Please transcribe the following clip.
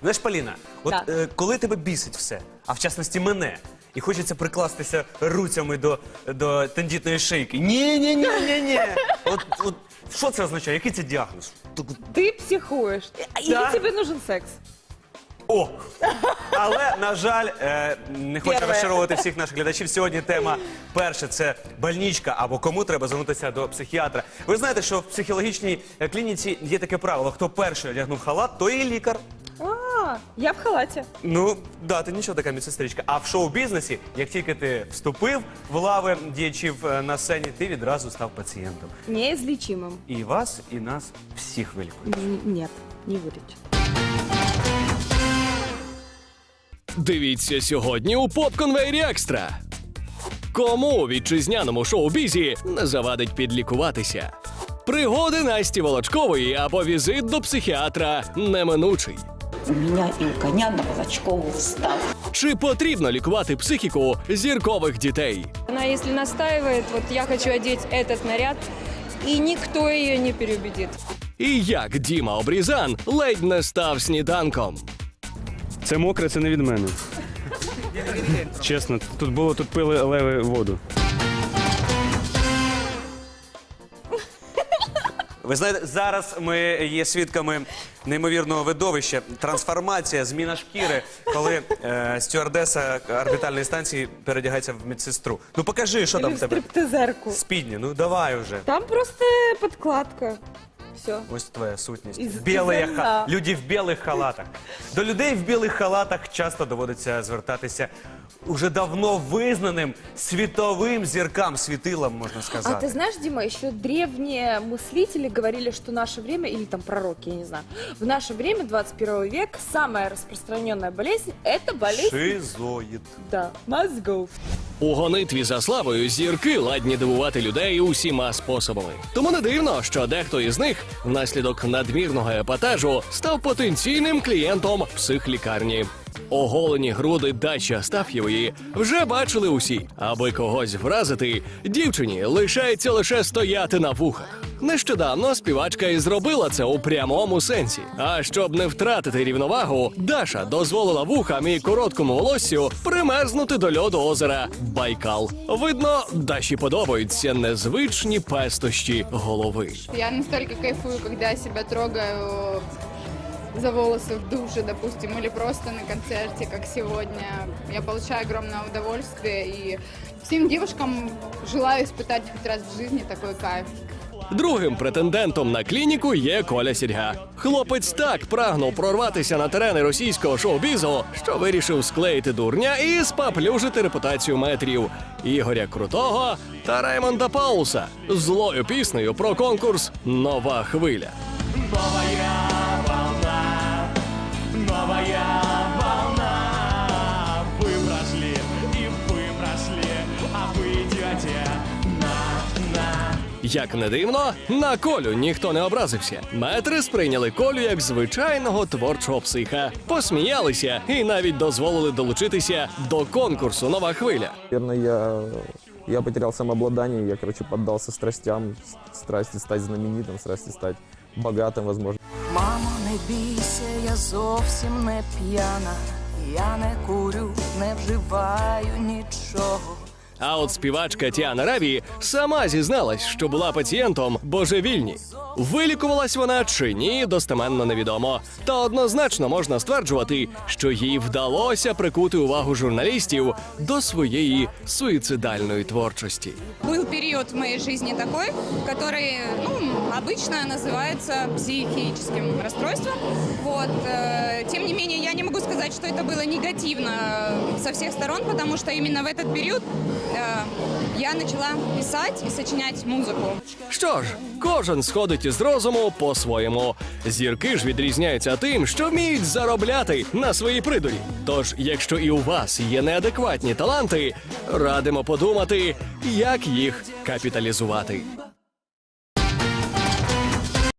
Знаєш, Поліна, от Так. е, коли тебе бісить все, а в частності мене, і хочеться прикластися руцями до, до тендітної шийки. Ні, ні, ні, ні, ні. От, от що це означає? Який це діагноз? Так, Ты психуешь. Или Да. тебе нужен секс? О! Але, на жаль, е, не хочу Перве. розчаровувати всіх наших глядачів. Сьогодні тема перша це больничка або кому треба звернутися до психіатра. Ви знаєте, що в психологічній е, клініці є таке правило: хто перший одягнув халат, той і лікар. А, я в халате. Ну, да, ти нічого така медсестричка. А в шоу-бізнесі, як тільки ти вступив в лави діячів е, на сцені, ти відразу став пацієнтом. Неизлечимым. І вас, і нас всіх вилікують. Н- Нет, не вылечит. Дивіться сьогодні у Попконвейрі Екстра. Кому у вітчизняному шоу-бізі не завадить підлікуватися? Пригоди Насті Волочкової або візит до психіатра неминучий. У меня и у коня на Волочкову встал. Чи потрібно лікувати психіку зіркових дітей? Она, если настаивает, вот я хочу одеть этот наряд, и никто ее не переубедит. І як Діма Обрізан ледь не став сніданком? Це мокре, це не від мене. Чесно, тут було, тут пили леви воду. Ви знаєте, зараз ми є свідками неймовірного видовища. Трансформація, зміна шкіри, коли е, стюардеса орбітальної станції передягається в медсестру. Ну покажи, що там в тебе. стриптизерку. Спідні, ну давай уже. Там просто подкладка. Все. Ось твоя сутність. Із- Білі із ха... зерна. Люди в білих халатах. До людей в білих халатах часто доводиться звертатися уже давно визнаним світовим зіркам, світилам, можна А сказати. ты знаешь, Дима, еще древние мыслители говорили, что наше время, или там пророки, я не знаю, в наше время, 21 век, самая распространенная болезнь – это болезнь Шизоїд. да, мозгов. У гонитві за славою зірки ладні дивувати людей усіма способами. Тому не дивно, що дехто із них внаслідок надмірного епатажу став потенційним клієнтом психлікарні. Оголені груди Дачі Астаф'євої вже бачили усі. Аби когось вразити, дівчині лишається лише стояти на вухах. Нещодавно співачка і зробила це у прямому сенсі. А щоб не втратити рівновагу, Даша дозволила вухам і короткому волоссю примерзнути до льоду озера Байкал. Видно, Даші подобаються незвичні пестощі голови. Я настолько кайфую, когда себя трогаю за волосы в душе, допустим, или просто на концерте, как сегодня. Я получаю огромное удовольствие и всем девушкам желаю испытать хоть раз в жизни такой кайф. Другим претендентом на клініку є Коля Сірга. Хлопець так прагнув прорватися на терени російського шоу-бізу, що вирішив склеїти дурня і спаплюжити репутацію метрів Ігоря Крутого та Раймонда Пауса злою піснею про конкурс Нова хвиля. Як не дивно, на колю ніхто не образився. Метри сприйняли колю як звичайного творчого психа, посміялися і навіть дозволили долучитися до конкурсу Нова хвиля. Наверное, я, я потерял самообладание, я, короче, поддался страстям, с- страсти стать знаменитым, страсти стать богатым, возможно. Мамо, не бійся, я зовсім не п'яна. Я не курю, не вживаю нічого. А от співачка Тіана Раві сама зізналась, що була пацієнтом божевільні. Вилікувалась вона чи ні, достеменно невідомо. Та однозначно можна стверджувати, що їй вдалося прикути увагу журналістів до своєї суїцидальної творчості. Был период в моей жизни такой, который, ну, обычно называется психическим расстройством. Вот. э, Тем не менее, я не могу сказать, что это было негативно э, со всех сторон, потому что именно в этот период э, я начала писать и сочинять музыку. Що ж, кожен сходить із розуму по-своєму. Зірки ж відрізняються тим, що вміють заробляти на своїй придурі. Тож, якщо і у вас є неадекватні таланти, радимо подумати, як їх капіталізувати.